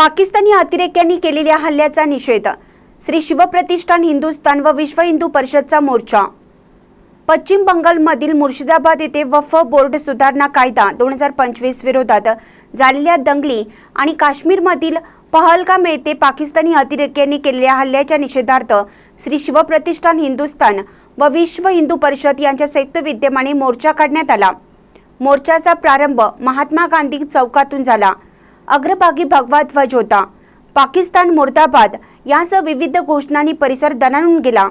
पाकिस्तानी अतिरेक्यांनी केलेल्या हल्ल्याचा निषेध. श्री शिवप्रतिष्ठान हिंदुस्थान व विश्व हिंदू परिषदचा मोर्चा. पश्चिम बंगालमधील मुर्शिदाबाद येथे वफ बोर्ड सुधारणा कायदा दोन हजार पंचवीस विरोधात झालेल्या दंगली आणि काश्मीरमधील पहलगाम येथे पाकिस्तानी अतिरेक्यांनी केलेल्या हल्ल्याच्या निषेधार्थ श्री शिवप्रतिष्ठान हिंदुस्थान व विश्व हिंदू परिषद यांच्या संयुक्त विद्यमाने मोर्चा काढण्यात आला. मोर्चाचा प्रारंभ महात्मा गांधी चौकातून झाला. अग्रभागी भगवा ध्वज होता. पाकिस्तान मुर्दाबाद यासह विविध घोषणांनी परिसर दणाणून गेला.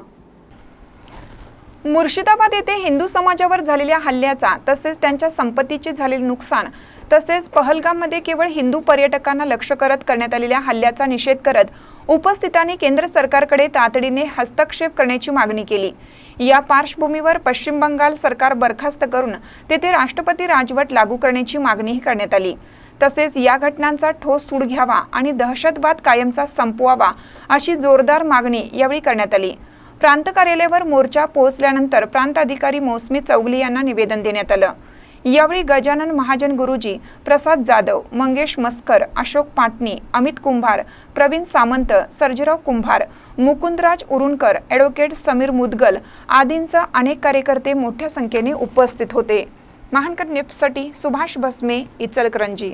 मुर्शिदाबाद येथे हिंदू समाजावर झालेल्या हल्ल्याचा तसेच त्यांच्या संपत्तीचे झालेले नुकसान तसेच पहलगाममध्ये केवळ हिंदू पर्यटकांना लक्ष करत करण्यात आलेल्या हल्ल्याचा निषेध करत उपस्थितांनी केंद्र सरकारकडे तातडीने हस्तक्षेप करण्याची मागणी केली. या पार्श्वभूमीवर पश्चिम बंगाल सरकार बरखास्त करून तेथे राष्ट्रपती राजवट लागू करण्याची मागणीही करण्यात आली. तसेच या घटनांचा ठोस सूड घ्यावा आणि दहशतवाद कायमचा संपवावा अशी जोरदार मागणी यावेळी करण्यात आली. प्रांत कार्यालयावर मोर्चा पोहोचल्यानंतर प्रांत अधिकारी मौसमी चौगली यांना निवेदन देण्यात आलं. यावेळी गजानन महाजन गुरुजी प्रसाद जाधव मंगेश मस्कर अशोक पाटणी अमित कुंभार प्रवीण सामंत सर्जेराव कुंभार मुकुंदराज उरुणकर ॲडव्होकेट समीर मुदगल आदींसह अनेक कार्यकर्ते मोठ्या संख्येने उपस्थित होते. महानकर निफ्टसाठी सुभाष भस्मे इचलकरंजी.